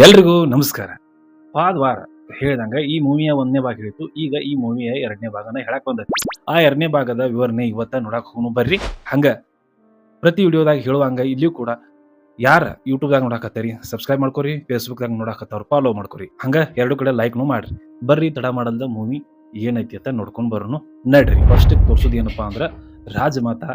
ಎಲ್ರಿಗೂ ನಮಸ್ಕಾರ. ವಾರ ಹೇಳ್ದಂಗೆ ಈ ಮೂವಿಯ ಒಂದನೇ ಭಾಗ ಇತ್ತು. ಈಗ ಈ ಮೂವಿಯ ಎರಡನೇ ಭಾಗನ ಹೇಳಕ್ ಬಂದೈತಿ ಆ ಎರಡನೇ ಭಾಗದ ವಿವರಣೆ ಇವತ್ತ ನೋಡಕ್ ಹೋಗ್ ಬರ್ರಿ. ಹಂಗ ಪ್ರತಿ ವಿಡಿಯೋದಾಗ ಹೇಳುವಂಗ ಇಲ್ಲಿಯೂ ಕೂಡ ಯಾರ ಯೂಟ್ಯೂಬ್ದಾಗ ನೋಡಾಕತ್ತೀರಿ, ಸಬ್ಸ್ಕ್ರೈಬ್ ಮಾಡ್ಕೊರಿ, ಫೇಸ್ಬುಕ್ದಾಗ ನೋಡಾಕತ್ತವ್ರು ಫಾಲೋ ಮಾಡ್ಕೊರಿ. ಹಂಗ ಎರಡು ಕಡೆ ಲೈಕ್ನು ಮಾಡ್ರಿ. ಬರ್ರಿ, ತಡ ಮಾಡಲ್ದ ಮೂವಿ ಏನೈತಿ ಅಂತ ನೋಡ್ಕೊಂಡ್ ಬರೋನು. ನಡ್ರಿ. ಫಸ್ಟ್ ತೋರ್ಸೋದು ಏನಪ್ಪಾ ಅಂದ್ರ ರಾಜಮಾತಾ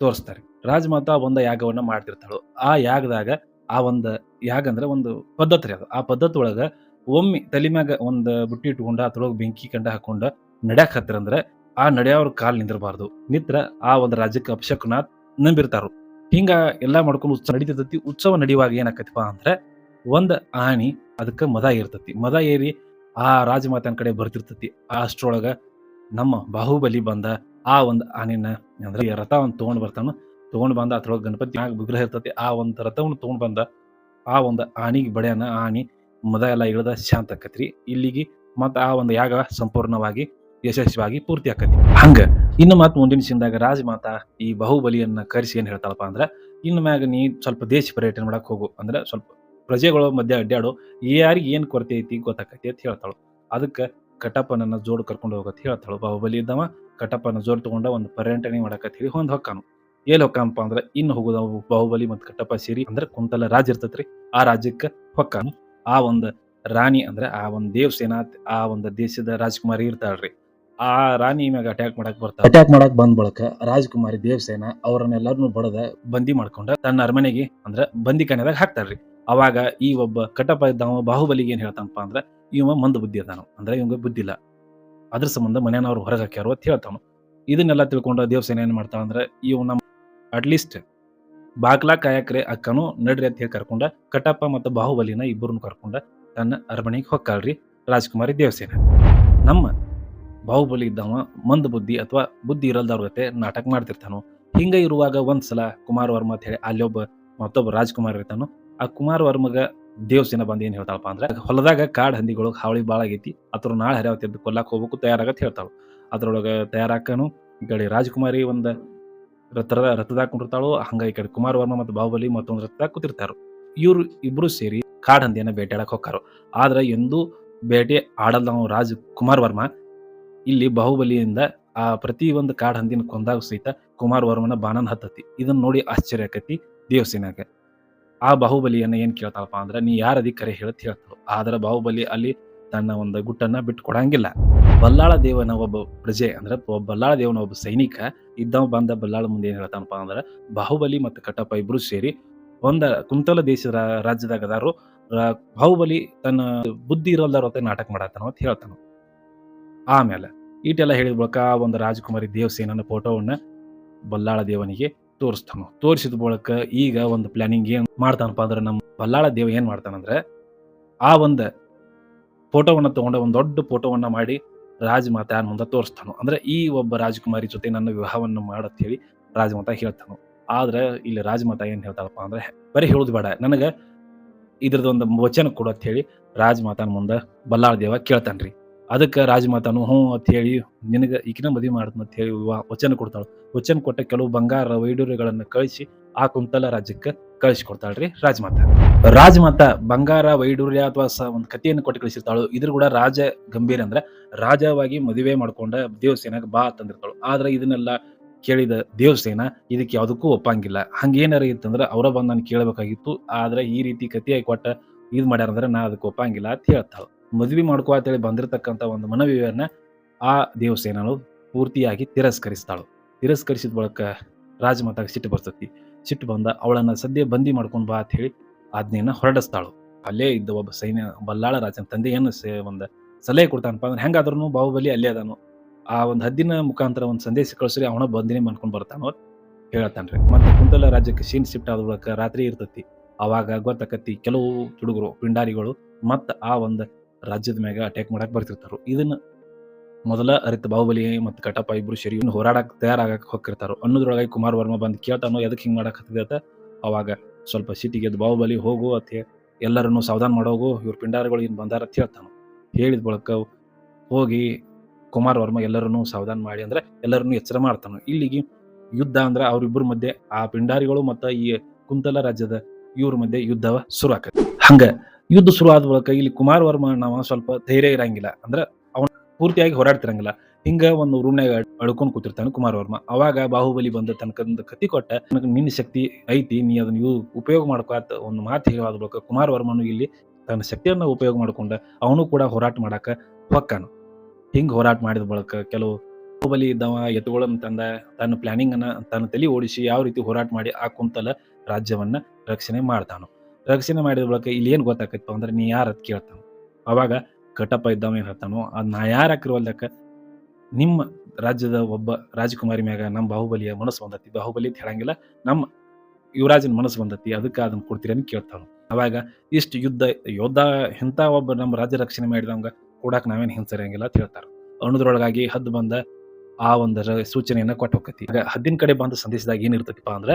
ತೋರಿಸ್ತಾರೆ. ರಾಜಮಾತಾ ಒಂದ ಯಾಗವನ್ನ ಮಾಡ್ತಿರ್ತಾಳು. ಆ ಯಾಗದಾಗ ಆ ಒಂದು ಯಾಗ ಅಂದ್ರೆ ಒಂದು ಪದ್ಧತಿ ರೀ ಅದು. ಆ ಪದ್ಧತಿ ಒಳಗ ಒಮ್ಮೆ ತಲೆ ಮ್ಯಾಗ ಒಂದು ಬುಟ್ಟಿ ಇಟ್ಕೊಂಡ ಅದ್ರೊಳಗೆ ಬೆಂಕಿ ಕಂಡ ಹಾಕೊಂಡು ನಡ್ಯಾಕ್ ಹತ್ತಿರ ಅಂದ್ರೆ ಆ ನಡೆಯವ್ರ ಕಾಲ್ ನಿಂದಿರಬಾರ್ದು. ನಿತ್ರ ಆ ಒಂದು ರಾಜ್ಯಕ್ಕೆ ಅಪಶಕುನ ನಂಬಿರ್ತಾರು. ಹಿಂಗ ಎಲ್ಲಾ ಮಾಡ್ಕೊಂಡು ಉತ್ಸವ ನಡೀತೈತಿ. ಉತ್ಸವ ನಡೆಯುವಾಗ ಏನಾಕತಿಪ್ಪ ಅಂದ್ರೆ ಒಂದ್ ಆಣಿ ಅದಕ್ಕೆ ಮದ ಇರ್ತತಿ ಮದ ಏರಿ ಆ ರಾಜಮಾತನ ಕಡೆ ಬರ್ತಿರ್ತತಿ. ಅಷ್ಟ್ರೊಳಗ ನಮ್ಮ ಬಾಹುಬಲಿ ಬಂದ ಆ ಒಂದು ಆನಿನ ಅಂದ್ರೆ ರಥ ಒಂದ್ ತಗೊಂಡ್ ಬರ್ತಾನ. ತಗೊಂಡ್ ಬಂದ, ಅದ್ರೊಳಗೆ ಗಣಪತಿ ವಿಗ್ರಹ ಇರ್ತತಿ, ಆ ಒಂದು ರಥವನ್ನು ತೊಗೊಂಡು ಬಂದ, ಆ ಒಂದು ಆನಿಗೆ ಬಡ್ಯಾನ ಆನಿ ಮದ ಎಲ್ಲ ಇಳಿದ ಶಾಂತ ಆಕತ್ರಿ. ಇಲ್ಲಿಗೆ ಮತ್ತು ಆ ಒಂದು ಯಾಗ ಸಂಪೂರ್ಣವಾಗಿ ಯಶಸ್ವಿಯಾಗಿ ಪೂರ್ತಿ ಆಕತಿ ಹಂಗ ಇನ್ನು ಮಾತು ಮುಂದಿನ ಸಿಂದಾಗ ರಾಜಮಾತಾ ಈ ಬಾಹುಬಲಿಯನ್ನ ಕರೆಸಿ ಏನು ಹೇಳ್ತಾಳಪ್ಪ ಅಂದ್ರೆ, ಇನ್ನು ಮ್ಯಾಗ ನೀ ಸ್ವಲ್ಪ ದೇಶ ಪರ್ಯಟನೆ ಮಾಡಕ್ಕೆ ಹೋಗು, ಅಂದ್ರೆ ಸ್ವಲ್ಪ ಪ್ರಜೆಗಳ ಮಧ್ಯೆ ಅಡ್ಡಾಡು ಯಾರಿಗೆ ಏನು ಕೊರತೆ ಐತಿ ಗೊತ್ತಾಕತಿ ಅಂತ ಹೇಳ್ತಾಳು. ಅದಕ್ಕೆ ಕಟಪ್ಪನನ್ನ ಜೋಡು ಕರ್ಕೊಂಡು ಹೋಗತ್ತೆ ಹೇಳ್ತಾಳು, ಬಾಹುಬಲಿ ಇದ್ದವ ಕಟಪ್ಪನ ಜೋಡ್ ತಗೊಂಡ ಒಂದು ಪರ್ಯಟನೆ ಮಾಡಕತ್ತೀವಿ ಹೊಂದ್ ಹೊಕ್ಕಾನು. ಎಲ್ಲಿ ಹೊಕ್ಕಪ್ಪ ಅಂದ್ರೆ ಇನ್ನು ಹೋಗುದ ಬಾಹುಬಲಿ ಮತ್ತು ಕಟ್ಟಪ್ಪ ಸೇರಿ ಅಂದ್ರೆ ಕುಂತಲ ರಾಜ ಇರ್ತೈತ್ರಿ. ಆ ರಾಜ್ಯಕ್ಕೆ ಹೊಕ್ಕಾನು. ಆ ಒಂದು ರಾಣಿ ಅಂದ್ರೆ ಆ ಒಂದು ದೇವಸೇನಾ ಆ ಒಂದು ದೇಶದ ರಾಜಕುಮಾರಿ ಇರ್ತಾಳ್ರಿ. ಆ ರಾಣಿ ಮ್ಯಾಗ ಅಟ್ಯಾಕ್ ಮಾಡಕ್ ಬರ್ತಾವ ಅಟ್ಯಾಕ್ ಮಾಡಕ್ ಬಂದ್ ಬಳಕ ರಾಜಕುಮಾರಿ ದೇವಸೇನಾ ಅವರನ್ನೆಲ್ಲರನ್ನು ಬಡದ ಬಂದಿ ಮಾಡ್ಕೊಂಡ ತನ್ನ ಅರಮನೆಗೆ ಅಂದ್ರ ಬಂದಿ ಕಣ್ಯದಾಗ ಹಾಕ್ತಾರ್ರಿ ಅವಾಗ ಈ ಒಬ್ಬ ಕಟ್ಟಪ್ಪ ಇದ್ದಾವ ಬಾಹುಬಲಿಗೆ ಏನ್ ಹೇಳ್ತಾನಪ್ಪ ಅಂದ್ರ ಇವ ಮಂದ ಬುದ್ಧಿ ಅದಾನು. ಅಂದ್ರ ಇವಂಗ ಬುದ್ಧಿ ಇಲ್ಲ. ಅದ್ರ ಸಂಬಂಧ ಮನೆಯವ್ರು ಹೊರಗೆ ಹಾಕ್ಯಾರು ಅಂತ ಹೇಳ್ತಾನು. ಇದನ್ನೆಲ್ಲ ತಿಳ್ಕೊಂಡ ದೇವಸೇನೆ ಏನ್ ಮಾಡ್ತಾಳ ಅಂದ್ರೆ ಇವ್ ನಮ್ಮ ಅಟ್ಲೀಸ್ಟ್ ಬಾಗ್ಲಾ ಕಾಯಕ್ರೆ ಅಕ್ಕನು ನಡ್ರಿ ಅಂತ ಹೇಳಿ ಕರ್ಕೊಂಡ, ಕಟ್ಟಪ್ಪ ಮತ್ತು ಬಾಹುಬಲಿನ ಇಬ್ಬರನ್ನು ಕರ್ಕೊಂಡ ತನ್ನ ಅರಮನೆಗೆ ಹೊಕ್ಕಾಳ್ರಿ ರಾಜಕುಮಾರಿ ದೇವಸೇನ. ನಮ್ಮ ಬಾಹುಬಲಿ ಇದ್ದವ ಮಂದ ಬುದ್ಧಿ ಅಥವಾ ಬುದ್ಧಿ ಇರಲ್ದವ್ರ ಜೊತೆ ನಾಟಕ ಮಾಡ್ತಿರ್ತಾನೋ, ಹಿಂಗ ಇರುವಾಗ ಒಂದ್ಸಲ ಕುಮಾರ ವರ್ಮ ಅಂತ ಹೇಳಿ ಅಲ್ಲಿ ಒಬ್ಬ ಮತ್ತೊಬ್ಬ ರಾಜಕುಮಾರ್ ಇರ್ತಾನೋ, ಆ ಕುಮಾರ ವರ್ಮಗ ದೇವಸೇನ ಬಂದು ಏನು ಹೇಳ್ತಾಳಪ್ಪ ಅಂದ್ರೆ, ಹೊಲದಾಗ ಕಾಡ್ ಹಂದಿಗಳು ಹಾವಳಿ ಭಾಳ ಆಗೈತಿ, ಅದ್ರ ನಾಳೆ ಹರಿಯಾವತ್ತಿದ್ದು ಕೊಲ್ಲಕ್ಕೆ ಹೋಗ್ಬೇಕು ತಯಾರಾಗತ್ತೆ ಹೇಳ್ತಾಳು. ಅದ್ರೊಳಗ ತಯಾರಾಕನು ಈ ಕಡೆ ರಾಜಕುಮಾರಿ ಒಂದ್ ರಥದ ರಥದಾಗ ಕುಂಡಿರ್ತಾಳು ಹಂಗ ಈ ಕಡೆ ಕುಮಾರ ವರ್ಮ ಮತ್ತು ಬಾಹುಬಲಿ ಮತ್ತೊಂದು ರಥದಾಗ ಕೂತಿರ್ತಾರೆ. ಇವ್ರು ಇಬ್ರು ಸೇರಿ ಕಾಡ್ ಹಂದಿಯನ್ನ ಬೇಟೆಯಾಡಕ್ ಹೋಗ್ತಾರು ಆದ್ರೆ ಎಂದು ಬೇಟೆ ಆಡಲ್ಲ ರಾಜ ಕುಮಾರ್ ವರ್ಮ. ಇಲ್ಲಿ ಬಾಹುಬಲಿಯಿಂದ ಆ ಪ್ರತಿ ಒಂದು ಕಾಡ್ ಹಂದಿನ ಕೊಂದಾಗ ಸಹಿತ ಕುಮಾರ್ ವರ್ಮನ ಬಾನನ್ ಹತ್ತತಿ. ಇದನ್ನ ನೋಡಿ ಆಶ್ಚರ್ಯ ಆಕತಿ ದೇವಸೇನಾಗ. ಆ ಬಾಹುಬಲಿಯನ್ನ ಏನ್ ಕೇಳ್ತಾಳಪ್ಪ ಅಂದ್ರೆ, ನೀ ಯಾರ ಅಧಿಕಾರಿ ಹೇಳತ್ ಹೇಳ್ತಾಳು. ಆದ್ರೆ ಬಾಹುಬಲಿ ಅಲ್ಲಿ ತನ್ನ ಒಂದು ಗುಟ್ಟನ್ನ ಬಿಟ್ಟು ಕೊಡಂಗಿಲ್ಲ ಬಲ್ಲಾಳ ದೇವನ ಒಬ್ಬ ಪ್ರಜೆ ಅಂದ್ರೆ ಬಲ್ಲಾಳ ದೇವನ ಒಬ್ಬ ಸೈನಿಕ ಇದ್ದವ ಬಂದ ಬಲ್ಲಾಳ ಮುಂದೆ ಏನ್ ಹೇಳ್ತಾನಪ್ಪ ಅಂದ್ರೆ ಬಾಹುಬಲಿ ಮತ್ತು ಕಟ್ಟಪ್ಪ ಇಬ್ರು ಸೇರಿ ಒಂದ ಕುಂತಲ ದೇಶದ ರಾಜ್ಯದಾಗ ಅದಾರು ಬಾಹುಬಲಿ ತನ್ನ ಬುದ್ಧಿ ಇರೋಲ್ದಾರ ನಾಟಕ ಮಾಡತ್ತಾನ ಅಂತ ಹೇಳ್ತಾನ ಆಮೇಲೆ ಈಟೆಲ್ಲ ಹೇಳಿದ ಬಳಿಕ ಒಂದು ರಾಜಕುಮಾರಿ ದೇವಸೇನನ ಫೋಟೋವನ್ನ ಬಲ್ಲಾಳ ದೇವನಿಗೆ ತೋರಿಸ್ತಾನು ತೋರಿಸಿದ ಬಳಿಕ ಈಗ ಒಂದು ಪ್ಲಾನಿಂಗ್ ಏನ್ ಮಾಡ್ತಾನಪ್ಪ ಅಂದ್ರೆ ನಮ್ಮ ಬಲ್ಲಾಳ ದೇವ ಏನ್ ಮಾಡ್ತಾನಂದ್ರೆ ಆ ಒಂದು ಫೋಟೋವನ್ನ ತಗೊಂಡು, ಒಂದು ದೊಡ್ಡ ಫೋಟೋವನ್ನು ಮಾಡಿ ರಾಜಮಾತಾ ಮುಂದೆ ತೋರಿಸ್ತಾನು. ಅಂದ್ರೆ ಈ ಒಬ್ಬ ರಾಜಕುಮಾರಿ ಜೊತೆ ನನ್ನ ವಿವಾಹವನ್ನು ಮಾಡತ್ತೇಳಿ ರಾಜಮಾತಾ ಹೇಳ್ತಾನು. ಆದ್ರೆ ಇಲ್ಲಿ ರಾಜಮಾತಾ ಏನು ಹೇಳ್ತಾಳಪ್ಪ ಅಂದ್ರೆ, ಬರೀ ಹೇಳುದು ಬೇಡ, ನನಗೆ ಇದ್ರದ್ದು ವಚನ ಕೊಡು ಅಂತ ಹೇಳಿ ರಾಜಮಾತನ ಮುಂದೆ ಬಲ್ಲಾಳ ದೇವ ಕೇಳ್ತಾನ್ರಿ. ಅದಕ್ಕೆ ರಾಜಮಾತಾನು ಹ್ಞೂ ಅಂತ ಹೇಳಿ, ನಿನಗೆ ಈಕಿನ ಮದುವೆ ಮಾಡ್ತಾನ ಅಂತ ಹೇಳಿ ವಚನ ಕೊಡ್ತಾಳು. ವಚನ ಕೊಟ್ಟ ಕೆಲವು ಬಂಗಾರ ವೈಡೂರ್ಯಗಳನ್ನು ಕಳಿಸಿ ಆ ಕುಂತಲ ರಾಜ್ಯಕ್ಕೆ ಕಳಿಸಿಕೊಡ್ತಾಳ್ರಿ ರಾಜಮಾತಾ. ರಾಜಮಾತಾ ಬಂಗಾರ, ವೈಡೂರ್ಯ ಅಥವಾ ಒಂದು ಕಥೆಯನ್ನು ಕೊಟ್ಟು ಕಳಿಸಿರ್ತಾಳು, ಇದ್ರ ಕೂಡ ರಾಜ ಗಂಭೀರ ಅಂದ್ರೆ ರಾಜವಾಗಿ ಮದುವೆ ಮಾಡ್ಕೊಂಡ ದೇವಸೇನಾಗ ಬಾ ತಂದಿರ್ತಾಳು ಆದ್ರೆ ಇದನ್ನೆಲ್ಲ ಕೇಳಿದ ದೇವಸೇನ ಇದಕ್ಕೆ ಯಾವುದಕ್ಕೂ ಒಪ್ಪಂಗಿಲ್ಲ. ಹಂಗೇನಾರ ಇತ್ತಂದ್ರೆ ಅವರ ಬಂದು ನಾನು ಕೇಳಬೇಕಾಗಿತ್ತು. ಆದ್ರೆ ಈ ರೀತಿ ಕಥೆಯಾಗಿ ಕೊಟ್ಟ ಇದು ಮಾಡ್ಯಾರ ಅಂದ್ರೆ ನಾ ಅದಕ್ಕೆ ಒಪ್ಪಂಗಿಲ್ಲ ಅಂತ ಹೇಳ್ತಾಳು. ಮದುವೆ ಮಾಡ್ಕೋ ಅಂತೇಳಿ ಬಂದಿರತಕ್ಕಂತ ಒಂದು ಮನವಿಯನ್ನ ಆ ದೇವಸೇನನು ಪೂರ್ತಿಯಾಗಿ ತಿರಸ್ಕರಿಸ್ತಾಳು. ತಿರಸ್ಕರಿಸಿದ ಬಳಿಕ ರಾಜಮಾತಾಗ ಸಿಟ್ಟು ಬರ್ತತಿ. ಸಿಟ್ಟು ಬಂದ ಅವಳನ್ನ ಸದ್ಯ ಬಂದಿ ಮಾಡ್ಕೊಂಡು ಬಾ ಅಂತ ಹೇಳಿ ಆಜ್ಞೆಯನ್ನ ಹೊರಡಿಸ್ತಾಳು. ಅಲ್ಲೇ ಇದ್ದ ಒಬ್ಬ ಸೈನ್ಯ ಬಲ್ಲಾಳ ರಾಜನ ತಂದೆ ಏನು ಸೇ- ಒಂದು ಸಲಹೆ ಕೊಡ್ತಾನಪ್ಪ ಅಂದ್ರೆ ಹೆಂಗಾದ್ರೂ ಬಾಹುಬಲಿ ಅಲ್ಲೇ ಅದಾನು. ಆ ಒಂದು ಹದ್ದಿನ ಮುಖಾಂತರ ಒಂದು ಸಂದೇಶ ಕಳಿಸ್ರಿ ಅವನ ಬಂದಿನಿ ಮಾಡ್ಕೊಂಡ್ ಬರ್ತಾನೋ ಹೇಳ್ತಾನ್ರಿ ಮತ್ತೆ ಕುಂತಲ ರಾಜ್ಯಕ್ಕೆ ಶೀನ್ ಶಿಫ್ಟ್ ಆದ ರಾತ್ರಿ ಇರ್ತತಿ. ಅವಾಗ ಗೊತ್ತಕತ್ತಿ ಕೆಲವು ಹುಡುಗರು ಪಿಂಡಾರಿಗಳು ಮತ್ತೆ ಆ ಒಂದು ರಾಜ್ಯದ ಮ್ಯಾಗ ಅಟ್ಯಾಕ್ ಮಾಡಕ್ ಬರ್ತಿರ್ತಾರೆ. ಇದನ್ನ ಮೊದಲ ಅರಿತ ಬಾಹುಬಲಿ ಮತ್ತು ಕಟಪ್ಪ ಇಬ್ರು ಶರಿ ಹೋರಾಡಕ್ಕೆ ಹೋರಾಡಕ್ ತಯಾರಾಗಕ್ ಹೋಗಿರ್ತಾರೋ ಅನ್ನೋದ್ರೊಳಗೆ ಕುಮಾರ್ ವರ್ಮ ಬಂದು ಕೇಳ್ತಾನೋ, ಎದಕ್ ಹಿಂಗೆ ಮಾಡಕ್ ಹತ್ತಿದ ಅವಾಗ ಸ್ವಲ್ಪ ಸಿಟಿಗೆ ಬಾಹುಬಲಿ ಹೋಗು ಅಂತ ಹೇಳಿ ಎಲ್ಲರನ್ನು ಸಾವಧಾನ ಮಾಡೋಗು ಇವ್ರ ಪಿಂಡಾರಗಳು ಇನ್ನು ಬಂದಾರ ಅಂತ ಹೇಳ್ತಾನು ಹೇಳಿದ ಬಳಿಕ ಹೋಗಿ ಕುಮಾರ್ ವರ್ಮ ಎಲ್ಲರನ್ನು ಸಾವಧಾನ ಮಾಡಿ ಅಂದ್ರೆ ಎಲ್ಲರನ್ನು ಎಚ್ಚರ ಮಾಡ್ತಾನೆ. ಇಲ್ಲಿಗೆ ಯುದ್ಧ ಅಂದ್ರೆ ಅವ್ರಿಬ್ಬರ ಮಧ್ಯೆ ಆ ಪಿಂಡಾರಿಗಳು ಮತ್ತು ಈ ಕುಂತಲ ರಾಜ್ಯದ ಇವ್ರ ಮಧ್ಯೆ ಯುದ್ಧ ಶುರು ಆಕತ್ತೆ ಹಂಗ ಯುದ್ಧ ಶುರು ಆದ ಬಳಿಕ ಇಲ್ಲಿ ಕುಮಾರವರ್ಮ ನಾವು ಸ್ವಲ್ಪ ಧೈರ್ಯ ಇರಂಗಿಲ್ಲ. ಅಂದ್ರೆ ಅವನು ಪೂರ್ತಿಯಾಗಿ ಹೋರಾಡ್ತಿರಂಗಿಲ್ಲ. ಹಿಂಗ ಒಂದು ರೂಮ್ನಾಗ ಅಳ್ಕೊಂಡ್ ಕೂತಿರ್ತಾನೆ ಕುಮಾರವರ್ಮ ಅವಾಗ ಬಾಹುಬಲಿ ಬಂದ ತನಕ ಕತಿ ಕೊಟ್ಟ, ನನಗೆ ನಿನ್ನ ಶಕ್ತಿ ಐತಿ, ನೀ ಅದನ್ನ ಇವು ಉಪಯೋಗ ಮಾಡ್ಕೊತ ಒಂದು ಮಾತು ಹೇಳಾದ ಬಳಿಕ ಕುಮಾರವರ್ಮನು ಇಲ್ಲಿ ತನ್ನ ಶಕ್ತಿಯನ್ನ ಉಪಯೋಗ ಮಾಡ್ಕೊಂಡ, ಅವನು ಕೂಡ ಹೋರಾಟ ಮಾಡಾಕ ಹೊಕ್ಕಾನು. ಹಿಂಗ್ ಹೋರಾಟ ಮಾಡಿದ ಬಳಿಕ ಕೆಲವು ಬಾಹುಬಲಿ ಇದ್ದವ, ಎತ್ತುಗಳನ್ನು ತಂದ, ತನ್ನ ಪ್ಲಾನಿಂಗ್ ಅನ್ನ ತನ್ನ ತಲೆ ಓಡಿಸಿ ಯಾವ ರೀತಿ ಹೋರಾಟ ಮಾಡಿ ಆ ಕುಂತಲ ರಾಜ್ಯವನ್ನ ರಕ್ಷಣೆ ಮಾಡ್ತಾನು. ರಕ್ಷಣೆ ಮಾಡಿದ ಬಳಿಕ ಇಲ್ಲಿ ಏನ್ ಗೊತ್ತಾಕೈತಪ್ಪ ಅಂದ್ರೆ ನೀ ಯಾರ ಕೇಳ್ತಾನ. ಅವಾಗ ಕಟಪ್ಪ ಇದ್ದವ ಏನ್ ಹೇಳ್ತಾನು, ಅದ್ ನಾ ಯಾರ ಹಾಕಿರುವಲ್ದಕ್ಕ ನಿಮ್ಮ ರಾಜ್ಯದ ಒಬ್ಬ ರಾಜಕುಮಾರಿ ಮ್ಯಾಗ ನಮ್ಮ ಬಾಹುಬಲಿಯ ಮನಸ್ಸು ಬಂದತಿ. ಬಾಹುಬಲಿ ಅಂತ ಹೇಳಂಗಿಲ್ಲ, ನಮ್ಮ ಯುವರಾಜನ ಮನಸ್ಸು ಬಂದತಿ. ಅದಕ್ಕೆ ಅದನ್ನ ಕೊಡ್ತೀರಿ ಅಂತ ಕೇಳ್ತಾನು ಅವಾಗ ಇಷ್ಟು ಯುದ್ಧ, ಯೋಧ ಇಂಥ ಒಬ್ಬ ನಮ್ಮ ರಾಜ್ಯ ರಕ್ಷಣೆ ಮಾಡಿದವಂಗ ಕೊಡಾಕ್ ನಾವೇನು ಹಿಂಸರಿಯಂಗಿಲ್ಲ ಅಂತ ಹೇಳ್ತಾರೆ. ಅಣುದ್ರೊಳಗಾಗಿ ಹದ್ದು ಬಂದ ಆ ಒಂದರ ಸೂಚನೆಯನ್ನ ಕೊಟ್ಟು ಹೋಗತಿ ಹದ್ದಿನ ಕಡೆ ಬಂದ ಸಂದೇಶದಾಗ ಏನ್ ಅಂದ್ರೆ ಅಂದ್ರ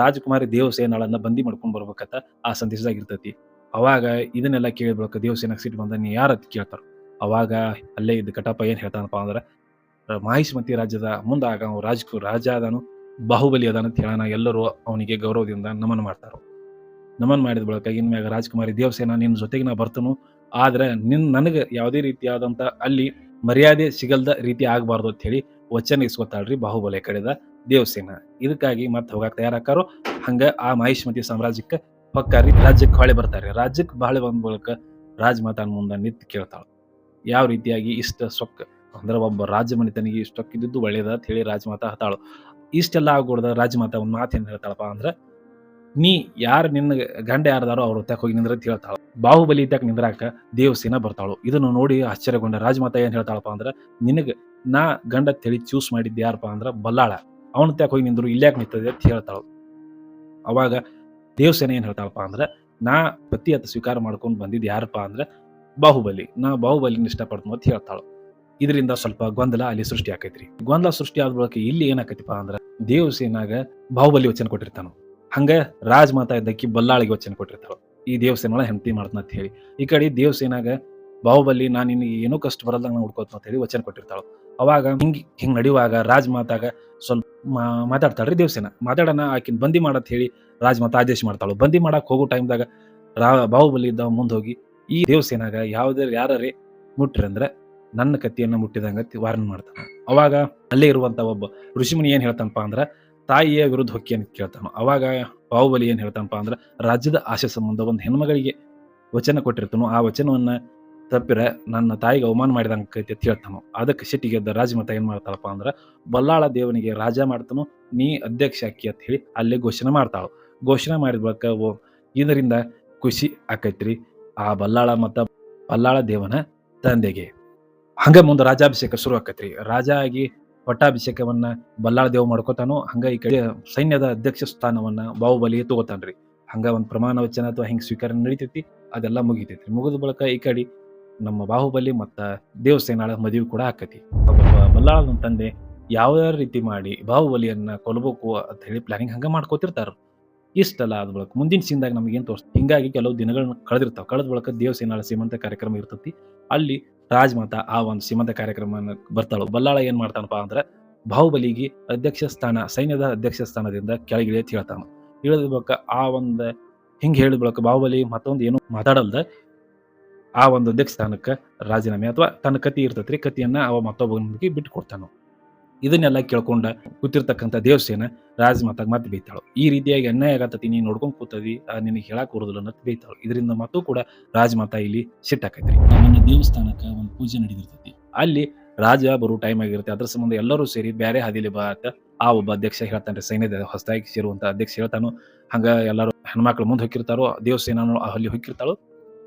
ರಾಜಕುಮಾರಿ ದೇವಸೇನಾಳನ್ನ ಬಂದಿ ಮಾಡ್ಕೊಂಡ್ ಬರ್ಬೇಕತ್ತ ಆ ಸಂದೇಶದಾಗ ಇರ್ತೈತಿ. ಅವಾಗ ಇದನ್ನೆಲ್ಲ ಕೇಳಿ ಬಳಕ ದೇವಸೇನಾಗ ಸಿಟ್ಟು ಬಂದ, ನೀ ಯಾರ ಕೇಳ್ತಾರ. ಅವಾಗ ಅಲ್ಲೇ ಇದ್ದ ಕಟಪ್ಪ ಏನ್ ಹೇಳ್ತಾನಪ್ಪ ಅಂದ್ರ ಮಾಹಿಷ್ಮತಿ ರಾಜ್ಯದ ಮುಂದಾಗ ಅವ ರಾಜಕು ರಾಜ ಅದಾನು ಬಾಹುಬಲಿ ಅದಾನ ಅಂತ ಹೇಳೋಣ ಎಲ್ಲರೂ ಅವನಿಗೆ ಗೌರವದಿಂದ ನಮನ ಮಾಡ್ತಾರ. ನಮನ್ ಮಾಡಿದ ಬಳಿಕ ಇನ್ಮ್ಯಾಗ ರಾಜಕುಮಾರಿ, ದೇವಸೇನ, ನಿನ್ನ ಜೊತೆಗೆ ನಾ ಬರ್ತನು, ಆದ್ರೆ ನಿನ್ ನನಗೆ ಯಾವುದೇ ರೀತಿಯಾದಂತ ಅಲ್ಲಿ ಮರ್ಯಾದೆ ಸಿಗಲ್ದ ರೀತಿ ಆಗಬಾರ್ದು ಅಂತ ಹೇಳಿ ವಚನ ಇಸ್ಕೊತಾಳ್ರಿ ಬಾಹುಬಲಿ ಕಡೆದ ದೇವಸೇನ. ಇದಕ್ಕಾಗಿ ಮತ್ತೆ ಹೋಗಾಕ ತಯಾರಾಕಾರೋ ಹಂಗ ಆ ಮಹಿಷ್ಮತಿ ಸಾಮ್ರಾಜ್ಯಕ್ಕೆ ಪಕ್ಕಾರಿ ರಾಜ್ಯಕ್ಕೆ ಹೊಳೆ ಬರ್ತಾರೆ. ರಾಜ್ಯಕ್ಕೆ ಬಾಳೆ ಬಂದ ಬಳಿಕ ರಾಜಮಾತಾನ ಮುಂದೆ ನಿಂತು ಕೇಳ್ತಾಳು. ಯಾವ ರೀತಿಯಾಗಿ ಇಷ್ಟ ಸೊಕ್ಕ ಅಂದ್ರೆ ಒಬ್ಬ ರಾಜ ಮನಿತನಿಗೆ ಇಷ್ಟಕ್ಕಿದ್ದು ಒಳ್ಳೇದ ಅಂತ ಹೇಳಿ ರಾಜಮಾತ ಹತ್ತಾಳು ಇಷ್ಟೆಲ್ಲ ಆಗ್ಬಿಡ್ದ ರಾಜಮಾತ ಒಂದ್ ಮಾತು ಏನು ಹೇಳ್ತಾಳಪ್ಪ ಅಂದ್ರೆ, ನೀ ಯಾರು ನಿನ್ನ ಗಂಡ ಯಾರದಾರೋ ಅವ್ರ ತಕ್ಕ ಹೋಗಿ ನಿಂದ್ರ ಅಂತ ಹೇಳ್ತಾಳ. ಬಾಹುಬಲಿ ಇದ್ದಾಗ ನಿಂದ್ರಾಕ ದೇವಸೇನ ಬರ್ತಾಳು. ಇದನ್ನು ನೋಡಿ ಆಶ್ಚರ್ಯಗೊಂಡ ರಾಜಮಾತ ಏನು ಹೇಳ್ತಾಳಪ್ಪ ಅಂದ್ರೆ, ನಿನಗೆ ನಾ ಗಂಡ ತಳಿ ಚೂಸ್ ಮಾಡಿದ್ದ ಯಾರಪ್ಪ ಅಂದ್ರ ಬಲ್ಲಾಳ. ಅವನ ತಕ್ಕ ಹೋಗಿ ನಿಂದ್ರು ಇಲ್ಯಾಕೆ ನಿಂತದೆ ಅಂತ ಹೇಳ್ತಾಳು. ಅವಾಗ ದೇವಸೇನೆ ಏನು ಹೇಳ್ತಾಳಪ್ಪ ಅಂದ್ರೆ, ನಾ ಪತಿ ಅಂತ ಸ್ವೀಕಾರ ಮಾಡ್ಕೊಂಡು ಬಂದಿದ್ದು ಯಾರಪ್ಪ ಅಂದ್ರ, ಬಾಹುಬಲಿ. ನಾ ಬಾಹುಬಲಿನ ಇಷ್ಟಪಡ್ತು ಅಂತ ಹೇಳ್ತಾಳು. ಇದರಿಂದ ಸ್ವಲ್ಪ ಗೊಂದಲ ಅಲ್ಲಿ ಸೃಷ್ಟಿ ಆಕೈತ್ರಿ. ಗೊಂದಲ ಸೃಷ್ಟಿ ಆದ ಬಳಿಕ ಇಲ್ಲಿ ಏನಾಕೈತಿಪ್ಪ ಅಂದ್ರ ದೇವಸೇನಾಗ ಬಾಹುಬಲಿ ವಚನ ಕೊಟ್ಟಿರ್ತಾನು, ಹಂಗ ರಾಜಮಾತಾ ಇದ್ದಕ್ಕಿ ಬಲ್ಲಾಳಿಗೆ ವಚನ ಕೊಟ್ಟಿರ್ತಾಳ ಈ ದೇವಸೇನ ಹೆಂಡತಿ ಮಾಡ್ತಾನ ಅಂತ ಹೇಳಿ, ಈ ಕಡೆ ದೇವಸೇನಾಗ ಬಾಹುಬಲಿ ನಾನು ನಿನಗೆ ಏನೂ ಕಷ್ಟ ಬರಲ್ದಂಗ ಹುಡ್ಕೋತ ಅಂತ ಹೇಳಿ ವಚನ ಕೊಟ್ಟಿರ್ತಾಳ, ಅವಾಗ ಹಿಂಗ್ ಹಿಂಗ್ ನಡೆಯುವಾಗ ರಾಜ್ ಮಾತಾಗ ಸ್ವಲ್ಪ ಮಾತಾಡ್ತಾಳ್ರಿ ದೇವಸೇನ ಮಾತಾಡೋಣ ಆಕಿನ ಬಂದಿ ಮಾಡತ್ ಹೇಳಿ ರಾಜ್ ಮಾತಾ ಆದೇಶ ಮಾಡ್ತಾಳು, ಬಂದಿ ಮಾಡಕ್ ಹೋಗೋ ಟೈಮ್ದಾಗ ರಾ ಬಾಹುಬಲಿ ಇದ್ದ ಹೋಗಿ ಈ ದೇವಸೇನಾಗ ಯಾವ್ದೇ ಯಾರೇ ಮುಟ್ರಿ ಅಂದ್ರೆ ನನ್ನ ಕತ್ತಿಯನ್ನು ಮುಟ್ಟಿದಂಗ ವಾರ್ನ್ ಮಾಡ್ತಾನೆ. ಅವಾಗ ಅಲ್ಲೇ ಇರುವಂತ ಒಬ್ಬ ಋಷಿಮುನಿ ಏನ್ ಹೇಳ್ತಾನಪ್ಪ ಅಂದ್ರ ತಾಯಿಯ ವಿರುದ್ಧ ಹೊಕ್ಕಿ ಅಂತ ಕೇಳ್ತಾನ. ಅವಾಗ ಬಾಹುಬಲಿ ಏನ್ ಹೇಳ್ತಾನಪ್ಪ ಅಂದ್ರ ರಾಜ್ಯದ ಆಶೆ ಸಂಬಂಧ ಒಂದು ಹೆಣ್ಮಗಳಿಗೆ ವಚನ ಕೊಟ್ಟಿರ್ತಾನೋ ಆ ವಚನವನ್ನ ತಪ್ಪಿರ ನನ್ನ ತಾಯಿಗೆ ಅವಮಾನ ಮಾಡಿದಂಗ ಕೈತಿ ಅಂತ ಹೇಳ್ತಾನೋ. ಅದಕ್ಕೆ ಶೆಟ್ಟಿಗೆದ್ದ ರಾಜಮತ ಏನ್ ಮಾಡ್ತಾಳಪ್ಪ ಅಂದ್ರ ಬಲ್ಲಾಳ ದೇವನಿಗೆ ರಾಜ ಮಾಡ್ತಾನೋ, ನೀ ಅಧ್ಯಕ್ಷ ಅಕ್ಕಿ ಅಂತ ಹೇಳಿ ಅಲ್ಲೇ ಘೋಷಣೆ ಮಾಡ್ತಾಳು. ಘೋಷಣೆ ಮಾಡಿದ ಬಳಿಕ ಓ, ಇದರಿಂದ ಖುಷಿ ಆಕೈತ್ರಿ. ಆ ಬಲ್ಲಾಳ ಮತ್ತ ಬಲ್ಲಾಳ ದೇವನ ತಂದೆಗೆ. ಹಂಗ ಮುಂದೆ ರಾಜಾಭಿಷೇಕ ಶುರು ಆಕೈತ್ರಿ. ರಾಜ ಆಗಿ ಪಟ್ಟಾಭಿಷೇಕವನ್ನ ಬಲ್ಲಾಳ ದೇವ್ ಮಾಡ್ಕೋತಾನು, ಹಂಗ ಈ ಕಡೆ ಸೈನ್ಯದ ಅಧ್ಯಕ್ಷ ಸ್ಥಾನವನ್ನ ಬಾಹುಬಲಿ ತಗೋತಾನ್ರಿ. ಹಂಗ ಒಂದ್ ಪ್ರಮಾಣ ವಚನ ಅಥವಾ ಹಿಂಗ್ ಸ್ವೀಕಾರ ನಡೀತೈತಿ, ಅದೆಲ್ಲ ಮುಗಿತೈತಿ ಮುಗಿದ ಬಳಿಕ ಈ ಕಡೆ ನಮ್ಮ ಬಾಹುಬಲಿ ಮತ್ತ ದೇವಸೇನಾಳ ಮದುವೆ ಕೂಡ ಆಕತಿ. ಬಲ್ಲಾಳನ ತಂದೆ ಯಾವ ರೀತಿ ಮಾಡಿ ಬಾಹುಬಲಿಯನ್ನ ಕೊಲ್ಬೇಕು ಅಂತ ಹೇಳಿ ಪ್ಲಾನಿಂಗ್ ಹಂಗ ಮಾಡ್ಕೋತಿರ್ತಾರ. ಇಷ್ಟಲ್ಲ ಅದ್ ಬಳಕ ಮುಂದಿನ ಸೀನ್ದಾಗ ನಮ್ಗೆ ಏನ್ ತೋರಿಸ್, ಹಿಂಗಾಗಿ ಕೆಲವು ದಿನಗಳನ್ನ ಕಳೆದಿರ್ತಾವ. ಕಳೆದ ಬಳಕ ದೇವಸೇನಾಳ ಸೀಮಂತ ಕಾರ್ಯಕ್ರಮ ಇರ್ತೈತಿ. ಅಲ್ಲಿ ರಾಜಮಾತಾ ಆ ಒಂದು ಸೀಮಂತ ಕಾರ್ಯಕ್ರಮ ಬರ್ತಾಳು. ಬಲ್ಲಾಳ ಏನ್ ಮಾಡ್ತಾನಪ್ಪ ಅಂದ್ರೆ ಬಾಹುಬಲಿಗೆ ಅಧ್ಯಕ್ಷ ಸ್ಥಾನ, ಸೈನ್ಯದ ಅಧ್ಯಕ್ಷ ಸ್ಥಾನದಿಂದ ಕೆಳಗಿಳಿಯತ್ ಹೇಳ್ತಾನ. ಇಳಿದ ಬಳಿಕ ಆ ಒಂದು ಹಿಂಗ್ ಹೇಳಿದ ಬಳಿಕ ಬಾಹುಬಲಿ ಮತ್ತೊಂದು ಏನು ಮಾತಾಡಲ್ದ ಆ ಒಂದು ಅಧ್ಯಕ್ಷ ಸ್ಥಾನಕ್ಕೆ ರಾಜೀನಾಮೆ ಅಥವಾ ತನ್ನ ಕತಿ ಇರ್ತೈತ್ರಿ, ಕತಿಯನ್ನ ಅವ ಮತ್ತೊಬ್ಬನಿಗೆ ಬಿಟ್ಟು ಕೊಡ್ತಾನ ಇದನ್ನೆಲ್ಲ ಕೇಳ್ಕೊಂಡ ಕೂತಿರ್ತಕ್ಕಂಥ ದೇವಸೇನ ರಾಜಮಾತಾಗ ಮತ್ತೆ ಬೈತಾಳು ಈ ರೀತಿಯಾಗಿ ಅನ್ಯಾಯ ಆಗತ್ತತಿ, ನೀನು ನೋಡ್ಕೊಂಡು ಕೂತದಿ ನಿನಗೆ ಹೇಳಕ್ ಬರೋದಿಲ್ಲ ಅಂತ ಬೈತಾಳು ಇದರಿಂದ ಮತ್ತೂ ಕೂಡ ರಾಜಮಾತಾ ಇಲ್ಲಿ ಸಿಟ್ಟಾಕೈತ್ರಿ ನನ್ನ ದೇವಸ್ಥಾನಕ್ಕೆ ಒಂದು ಪೂಜೆ ನಡೆದಿರ್ತೈತಿ. ಅಲ್ಲಿ ರಾಜ ಬರೋ ಟೈಮ್ ಆಗಿರುತ್ತೆ. ಅದ್ರ ಸಂಬಂಧ ಎಲ್ಲರೂ ಸೇರಿ ಬೇರೆ ಹಾದಿಲಿ ಬಾ ಆ ಒಬ್ಬ ಅಧ್ಯಕ್ಷ ಹೇಳ್ತಾನೆ. ಸೈನ್ಯದ ಹೊಸದಾಗಿ ಸೇರುವಂತ ಅಧ್ಯಕ್ಷ ಹೇಳ್ತಾನು. ಹಂಗ ಎಲ್ಲರೂ ಹೆಣ್ಮಕ್ಳು ಮುಂದೆ ಹೊಕ್ಕಿರ್ತಾರೋ ದೇವಸೇನಾನು ಅಲ್ಲಿ ಹೊಕ್ಕಿರ್ತಾಳು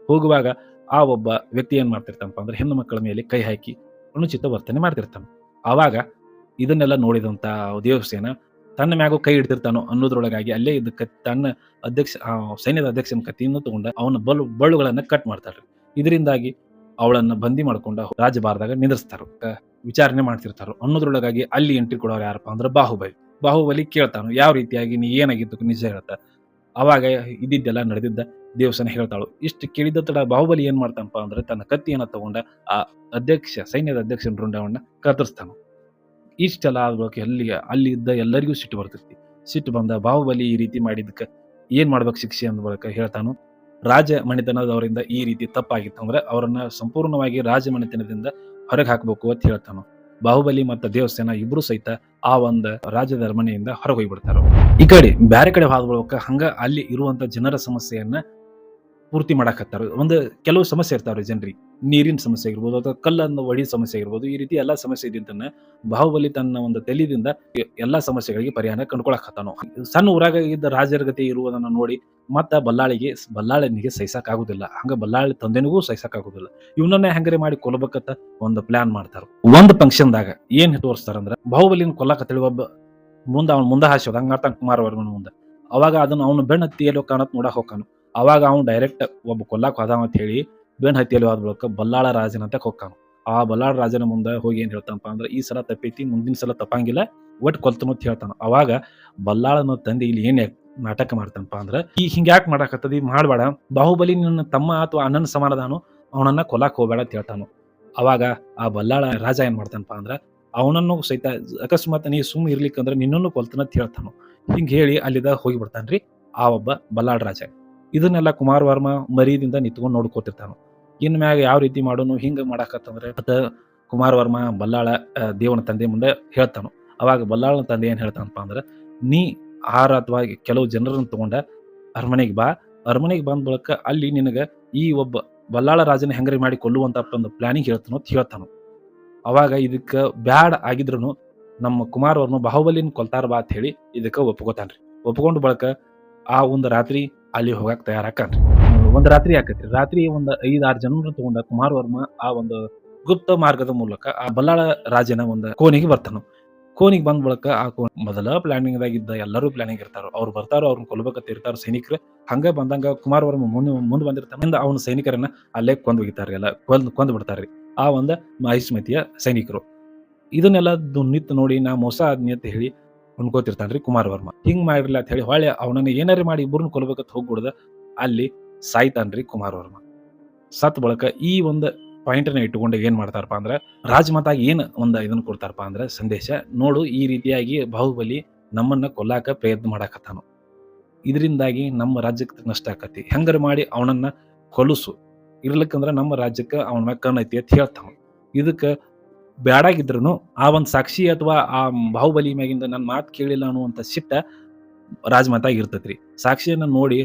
ಹೋಗುವಾಗ ಆ ಒಬ್ಬ ವ್ಯಕ್ತಿ ಏನ್ ಮಾಡ್ತಿರ್ತಾನಪ್ಪ ಅಂದ್ರೆ ಹೆಣ್ಣು ಮಕ್ಕಳ ಮೇಲೆ ಕೈ ಹಾಕಿ ಅನುಚಿತ ವರ್ತನೆ ಮಾಡ್ತಿರ್ತಾನೆ. ಆವಾಗ ಇದನ್ನೆಲ್ಲ ನೋಡಿದಂತ ದೇವಸೇನ ತನ್ನ ಮ್ಯಾಗೂ ಕೈ ಹಿಡ್ತಿರ್ತಾನೋ ಅನ್ನೋದ್ರೊಳಗಾಗಿ ಅಲ್ಲೇ ಇದ್ ಕತ್- ತನ್ನ ಅಧ್ಯಕ್ಷ ಸೈನ್ಯದ ಅಧ್ಯಕ್ಷನ ಕತ್ತಿಯನ್ನು ತಗೊಂಡ ಅವನ ಬಲು ಬಳ್ಳುಗಳನ್ನ ಕಟ್ ಮಾಡ್ತಾರ್ರಿ. ಇದರಿಂದಾಗಿ ಅವಳನ್ನ ಬಂದಿ ಮಾಡ್ಕೊಂಡ ರಾಜಭಾರದಾಗ ನಿಂದ್ರಿಸ್ತಾರ. ವಿಚಾರಣೆ ಮಾಡ್ತಿರ್ತಾರೋ. ಅನ್ನೋದ್ರೊಳಗಾಗಿ ಅಲ್ಲಿ ಎಂಟ್ರಿ ಕೊಡೋರು ಯಾರಪ್ಪ ಅಂದ್ರೆ ಬಾಹುಬಲಿ. ಬಾಹುಬಲಿ ಕೇಳ್ತಾನು, ಯಾವ ರೀತಿಯಾಗಿ ನೀ ಏನಾಗಿದ್ದು ನಿಜ ಹೇಳ್ತ. ಅವಾಗ ಇದ್ದಿದ್ದೆಲ್ಲ ನಡೆದಿದ್ದ ದೇವಸನ ಹೇಳ್ತಾಳು, ಇಷ್ಟು ಕೇಳಿದ ತಡ ಬಾಹುಬಲಿ ಏನ್ ಮಾಡ್ತಾನಪ್ಪ ಅಂದ್ರೆ ತನ್ನ ಕತ್ತಿಯನ್ನ ತಗೊಂಡ ಆ ಅಧ್ಯಕ್ಷ, ಸೈನ್ಯದ ಅಧ್ಯಕ್ಷನ ರುಂಡವನ್ನ ಕತ್ತರಿಸ್ತಾನ. ಇಷ್ಟೆಲ್ಲ ಆಗ್ಬೇಕು ಅಲ್ಲಿ ಇದ್ದ ಎಲ್ಲರಿಗೂ ಸಿಟ್ಟು ಬರ್ತೈತಿ. ಸಿಟ್ಟು ಬಂದ ಬಾಹುಬಲಿ ಈ ರೀತಿ ಮಾಡಿದ್ದಕ್ಕೆ ಏನು ಮಾಡ್ಬೇಕು ಶಿಕ್ಷೆ ಅಂದ ಬಳಿಕ ಹೇಳ್ತಾನು, ರಾಜ ಮನೆತನದವರಿಂದ ಈ ರೀತಿ ತಪ್ಪಾಗಿತ್ತು ಅಂದ್ರೆ ಅವರನ್ನ ಸಂಪೂರ್ಣವಾಗಿ ರಾಜ ಮನೆತನದಿಂದ ಹೊರಗೆ ಹಾಕಬೇಕು ಅಂತ ಹೇಳ್ತಾನು. ಬಾಹುಬಲಿ ಮತ್ತು ದೇವಸ್ಥಾನ ಇಬ್ರು ಸಹಿತ ಆ ಒಂದು ರಾಜದ ಅರಮನೆಯಿಂದ ಹೊರಗೆ ಹೋಗ್ಬಿಡ್ತಾರ. ಈ ಕಡೆ ಬೇರೆ ಕಡೆ ಹೋದ ಹಂಗ ಅಲ್ಲಿ ಇರುವಂತ ಜನರ ಸಮಸ್ಯೆಯನ್ನ ಪೂರ್ತಿ ಮಾಡಾಕತ್ತಾರ ಒಂದು ಕೆಲವು ಸಮಸ್ಯೆ ಇರ್ತಾವ್ರಿ ಜನರಿಗೆ ನೀರಿನ ಸಮಸ್ಯೆ ಆಗಿರ್ಬೋದು ಅಥವಾ ಕಲ್ಲನ್ನು ಒಡಿ ಸಮಸ್ಯೆ ಆಗಿರ್ಬೋದು, ಈ ರೀತಿ ಎಲ್ಲಾ ಸಮಸ್ಯೆ ಇದ್ದಿದ್ದನ್ನ ಬಾಹುಬಲಿ ತನ್ನ ಒಂದು ತಲೆದಿಂದ ಎಲ್ಲಾ ಸಮಸ್ಯೆಗಳಿಗೆ ಪರಿಹಾರ ಕಂಡುಕೊಳಕತ್ತಾನು ಸಣ್ಣ ಊರಾಗ ಇದ್ದ ರಾಜರಗತಿ ಇರುವುದನ್ನು ನೋಡಿ ಮತ್ತ ಬಲ್ಲಾಳಿಗೆ ಬಲ್ಲಾಳನಿಗೆ ಸಹಿಸಕ್ ಆಗುದಿಲ್ಲ. ಹಂಗ ಬಲ್ಲಾಳಿ ತಂದೆನಿಗೂ ಸಹಿಸಕ್ ಆಗುದಿಲ್ಲ. ಇವನನ್ನೇ ಹೆಂಗರೆ ಮಾಡಿ ಕೊಲ್ಲಬೇಕಂತ ಒಂದು ಪ್ಲಾನ್ ಮಾಡ್ತಾರ. ಒಂದು ಫಂಕ್ಷನ್ದಾಗ ಏನ್ ತೋರಿಸ್ತಾರಂದ್ರ ಬಾಹುಬಲಿನ ಕೊಲ್ಲಕತ್ತಳಿ ಒಬ್ಬ ಮುಂದ ಅವ್ನ ಮುಂದ ಹಾಸ್ಯೋದ, ಹಂಗ ಮಾಡ್ತಾನ ಕುಮಾರವರ್ಮನ ಮುಂದೆ. ಅವಾಗ ಅದನ್ನ ಅವನು ಬೆಣ್ಣ ತೀಯಲು ಕಾಣತ್ ನೋಡಕ್ ಹೋಗ್ತಾನು. ಅವಾಗ ಅವನು ಡೈರೆಕ್ಟ್ ಒಬ್ಬ ಕೊಲ್ಲಾಕ್ ಹೋದ ಅಂತ ಹೇಳಿ ಬೆನ್ ಹತ್ತಿಯಲ್ಲಿ ಹೋದ ಬಳಿಕ ಬಲ್ಲಾಳ ರಾಜನ ಅಂತ ಕೊಕ್ಕಾನು. ಆ ಬಲ್ಲಾಳ ರಾಜನ ಮುಂದೆ ಹೋಗಿ ಏನ್ ಹೇಳ್ತಾನಪ್ಪ ಅಂದ್ರೆ, ಈ ಸಲ ತಪ್ಪೈತಿ, ಮುಂದಿನ ಸಲ ತಪ್ಪಂಗಿಲ್ಲ, ಒಟ್ ಕೊಲ್ತನು ಅಂತ ಹೇಳ್ತಾನ. ಅವಾಗ ಬಲ್ಲಾಳನ ತಂದೆ ಇಲ್ಲಿ ಏನ್ ನಾಟಕ ಮಾಡ್ತಾನಪ್ಪ ಅಂದ್ರೆ, ಈ ಹಿಂಗ ಯಾಕೆ ಮಾಡಾಕತ್ತದ ಈಗ ಮಾಡಬೇಡ, ಬಾಹುಬಲಿ ನಿನ್ನ ತಮ್ಮ ಅಥವಾ ಅಣ್ಣನ ಸಮಾನದಾನು, ಅವನನ್ನ ಕೊಲ್ಲಾಕ್ ಹೋಗ್ಬೇಡ ಅಂತ ಹೇಳ್ತಾನು. ಅವಾಗ ಆ ಬಲ್ಲಾಳ ರಾಜ ಏನ್ ಮಾಡ್ತಾನಪ್ಪ ಅಂದ್ರೆ, ಅವನನ್ನು ಸಹಿತ ಅಕಸ್ಮಾತ್ ನೀ ಸುಮ್ ಇರ್ಲಿಕ್ಕಂದ್ರೆ ನಿನ್ನನ್ನು ಕೊಲ್ತನ ಅಂತ ಹೇಳ್ತಾನು. ಹಿಂಗ್ ಹೇಳಿ ಅಲ್ಲಿದ ಹೋಗಿ ಬಿಡ್ತಾನ್ರಿ, ಆ ಒಬ್ಬ ಬಲ್ಲಾಳ ರಾಜ. ಇದನ್ನೆಲ್ಲ ಕುಮಾರ್ ವರ್ಮ ಮರಿದಿಂದ ನಿಂತ್ಕೊಂಡು ನೋಡ್ಕೋತಿರ್ತಾನು. ಇನ್ ಮ್ಯಾಗ ಯಾವ ರೀತಿ ಮಾಡೋನು, ಹಿಂಗ ಮಾಡಾಕತ್ತಂದ್ರೆ ಅದ ಕುಮಾರ್ ವರ್ಮ ಬಲ್ಲಾಳ ದೇವನ ತಂದೆ ಮುಂದೆ ಹೇಳ್ತಾನು. ಅವಾಗ ಬಲ್ಲಾಳನ ತಂದೆ ಏನ್ ಹೇಳ್ತಾನಪ್ಪ ಅಂದ್ರೆ, ನೀ ಆಹಾರ ಅಥವಾ ಕೆಲವು ಜನರನ್ನು ತಗೊಂಡ ಅರಮನೆಗೆ ಬಾ. ಅರಮನೆಗೆ ಬಂದ ಬಳಿಕ ಅಲ್ಲಿ ನಿನಗೆ ಈ ಒಬ್ಬ ಬಲ್ಲಾಳ ರಾಜನ ಹೆಂಗರಿ ಮಾಡಿ ಕೊಲ್ಲುವಂತ ಒಂದು ಪ್ಲಾನಿಂಗ್ ಹೇಳ್ತಾನು ಅಂತ ಹೇಳ್ತಾನು. ಅವಾಗ ಇದಕ್ಕೆ ಬ್ಯಾಡ್ ಆಗಿದ್ರು ನಮ್ಮ ಕುಮಾರ್ ವರ್ಮ ಬಾಹುಬಲಿನ ಕೊಲ್ತಾರ ಬಾ ಅಂತ ಹೇಳಿ ಇದಕ್ಕೆ ಒಪ್ಕೋತಾನ್ರಿ. ಒಪ್ಕೊಂಡು ಬಳಕ ಆ ಒಂದು ರಾತ್ರಿ ಅಲ್ಲಿ ಹೋಗಕ್ ತಯಾರಾಕನ್ರಿ ಒಂದು ರಾತ್ರಿ ಆಕತ್ರಿ. ರಾತ್ರಿ ಒಂದು ಐದ್ ಆರು ಜನರು ತಗೊಂಡ ಕುಮಾರ್ ವರ್ಮ ಆ ಒಂದು ಗುಪ್ತ ಮಾರ್ಗದ ಮೂಲಕ ಆ ಬಲ್ಲಾಳ ರಾಜನ ಒಂದು ಕೋನಿಗೆ ಬರ್ತಾನು. ಕೋನಿಗೆ ಬಂದ ಬಳಕ ಆ ಕೋ ಮೊದಲ ಪ್ಲಾನಿಂಗ್ ದಾಗಿದ್ದ ಎಲ್ಲರೂ ಪ್ಲಾನಿಂಗ್ ಇರ್ತಾರ. ಅವ್ರು ಬರ್ತಾರೋ ಅವ್ರನ್ನ ಕೊಲ್ಬೇಕಂತ ಇರ್ತಾರ ಸೈನಿಕರು. ಹಂಗ ಬಂದಂಗ ಕುಮಾರ್ ವರ್ಮ ಮುಂದೆ ಮುಂದೆ ಬಂದಿರ್ತಾನೆ. ಅವ್ನ ಸೈನಿಕರನ್ನ ಅಲ್ಲೇ ಕೊಂದ್ ಹೋಗಿತಾರ್ರಿ ಎಲ್ಲ. ಕೊಂದ್ ಕೊಂದ್ ಬಿಡ್ತಾರ್ರಿ. ಆ ಒಂದು ಮಹಿಷ್ಮತಿಯ ಸೈನಿಕರು. ಇದನ್ನೆಲ್ಲ ನಿತ್ ನೋಡಿ ನಾ ಮೋಸ ಆದ್ನಿ ಅಂತ ಹೇಳಿ ಅನ್ಕೋತಿರ್ತಾನ್ರಿ ಕುಮಾರ್ ವರ್ಮ. ಹಿಂಗ್ ಮಾಡಿರ್ಲಿ ಅಂತ ಹೇಳಿ ಹೊಳೆ ಅವನನ್ನ ಏನಾರು ಮಾಡಿ ಇಬ್ಬರನ್ನ ಕೊಲ್ಬೇಕಂತ ಹೋಗ್ಬಿಡ್ದ, ಅಲ್ಲಿ ಸಾಯ್ತಾನ್ರಿ ಕುಮಾರ್ ವರ್ಮ. ಸತ್ ಬಳಕ ಈ ಒಂದು ಪಾಯಿಂಟ್ನ ಇಟ್ಟುಕೊಂಡು ಏನ್ ಮಾಡ್ತಾರಪ್ಪ ಅಂದ್ರೆ, ರಾಜಮಾತಾಗ ಏನ್ ಒಂದ್ ಇದನ್ನ ಕೊಡ್ತಾರಪ್ಪ ಅಂದ್ರೆ ಸಂದೇಶ, ನೋಡು ಈ ರೀತಿಯಾಗಿ ಬಾಹುಬಲಿ ನಮ್ಮನ್ನ ಕೊಲ್ಲಾಕ ಪ್ರಯತ್ನ ಮಾಡಾಕತ್ತಾನು. ಇದರಿಂದಾಗಿ ನಮ್ಮ ರಾಜ್ಯಕ್ಕೆ ನಷ್ಟ ಆಕತಿ. ಹೆಂಗಾರ ಮಾಡಿ ಅವನನ್ನ ಕೊಲುಸು. ಇರ್ಲಿಕ್ಕಂದ್ರ ನಮ್ಮ ರಾಜ್ಯಕ್ಕೆ ಅವನ ಮ್ಯಾಗ ಕಣ್ ಐತಿ ಅಂತ ಹೇಳ್ತಾನ. ಇದಕ್ಕ ಬ್ಯಾಡಾಗಿದ್ರು ಆ ಒಂದು ಸಾಕ್ಷಿ ಅಥವಾ ಆ ಬಾಹುಬಲಿ ಮ್ಯಾಗಿಂದ ನನ್ನ ಮಾತು ಕೇಳಿಲ್ಲ ಅನ್ನುವಂಥ ಸಿಟ್ಟ ರಾಜಮಾತಾಗ ಇರ್ತೈತ್ರಿ ಸಾಕ್ಷಿಯನ್ನ ನೋಡಿ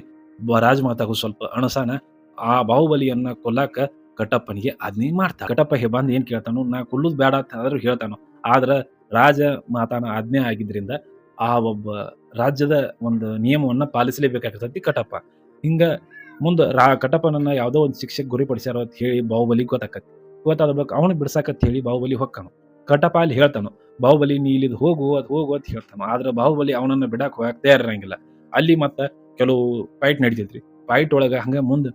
ರಾಜಮಾತಾಗೂ ಸ್ವಲ್ಪ ಅಣಸಾನ, ಆ ಬಾಹುಬಲಿಯನ್ನ ಕೊಲ್ಲಾಕ ಕಟ್ಟಪ್ಪನಿಗೆ ಆಜ್ಞೆ ಮಾಡ್ತಾ ಕಟ್ಟಪ್ಪ ಬಂದು ಏನ್ ಕೇಳ್ತಾನು? ನಾ ಕೊಲ್ಲುದು ಬೇಡ ಆದ್ರೂ ಹೇಳ್ತಾನು? ಆದ್ರ ರಾಜ ಮಾತಾನ ಆಜ್ಞೆ ಆಗಿದ್ರಿಂದ ಆ ಒಬ್ಬ ರಾಜ್ಯದ ಒಂದು ನಿಯಮವನ್ನ ಪಾಲಿಸಲೇಬೇಕಾಗಿರ್ತೈತಿ ಕಟ್ಟಪ್ಪ. ಹಿಂಗ ಮುಂದೆ ರಾ ಕಟ್ಟಪ್ಪನನ್ನ ಯಾವುದೋ ಒಂದು ಶಿಕ್ಷೆಗೆ ಗುರಿಪಡಿಸ್ಯಾರ ಅಂತ ಹೇಳಿ ಬಾಹುಬಲಿ ಗೊತ್ತಾಕತಿ ಗೊತ್ತಾದ ಬಳಿಕ ಅವನು ಬಿಡ್ಸಾಕತ್ ಹೇಳಿ ಬಾಹುಬಲಿ ಹೊಕ್ಕನು. ಕಟಪಾಲಿ ಅಲ್ಲಿ ಹೇಳ್ತಾನು, ಬಾಹುಬಲಿ ನೀ ಇಲ್ಲಿದ್ ಹೋಗು, ಅದು ಹೋಗು ಅಂತ ಹೇಳ್ತಾನು. ಆದ್ರೆ ಬಾಹುಬಲಿ ಅವನನ್ನ ಬಿಡಾಕ್ ಹೋಗಕ್ ತಯಾರಿರಂಗಿಲ್ಲ ಅಲ್ಲಿ ಮತ್ತೆ ಕೆಲವು ಫೈಟ್ ನಡೀತೈತ್ರಿ. ಫೈಟ್ ಒಳಗ ಹಂಗ ಮುಂದೆ